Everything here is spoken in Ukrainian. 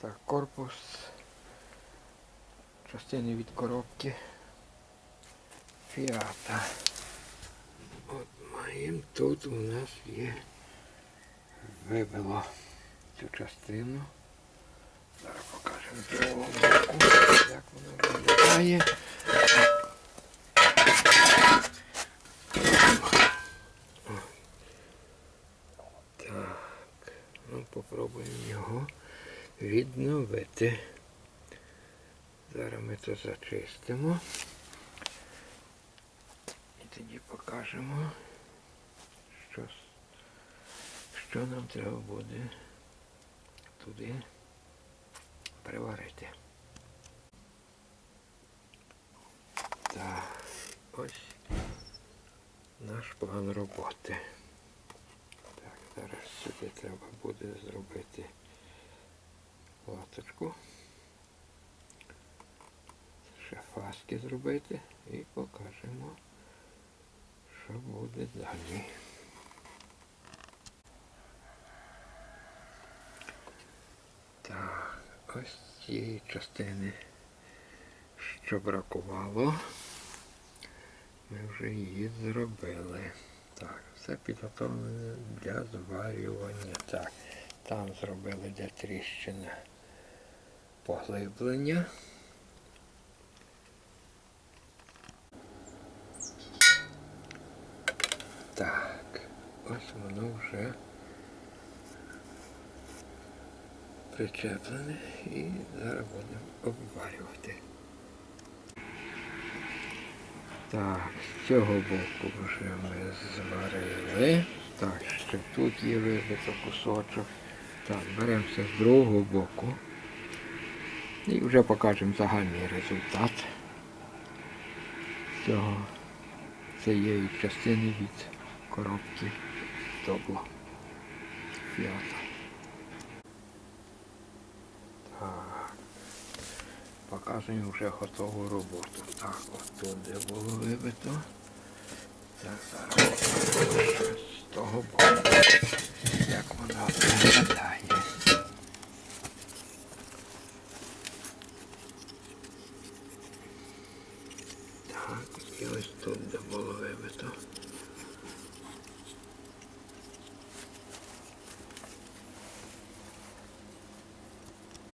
Так, корпус. Частини від коробки. Фіата. От маємо тут у нас є вибило цю частину. Зараз покажемо з боку, як воно виглядає. Так, ну попробуємо його відновити. Зараз ми це зачистимо. І тоді покажемо, що, що нам треба буде туди приварити. Так, ось наш план роботи. Так, зараз сюди треба буде зробити латочку. Ще фаски зробити і покажемо, що буде далі. Так, ось цієї частини, що бракувало, ми вже її зробили. Так, все підготовлене для зварювання. Так, там зробили для тріщини поглиблення. Так, ось воно вже причеплене і зараз будемо обварювати. Так, з цього боку вже ми зварили. Так, ще тут є вибито кусочок. Так, беремося з другого боку. І вже покажемо загальний результат цього цієї частини від коробки добла фіата. Так. Показуємо вже готову роботу. Так, от тут де було вибито. Так, зараз з того боку. Як вона виглядає. Так, і ось тут де було вибито.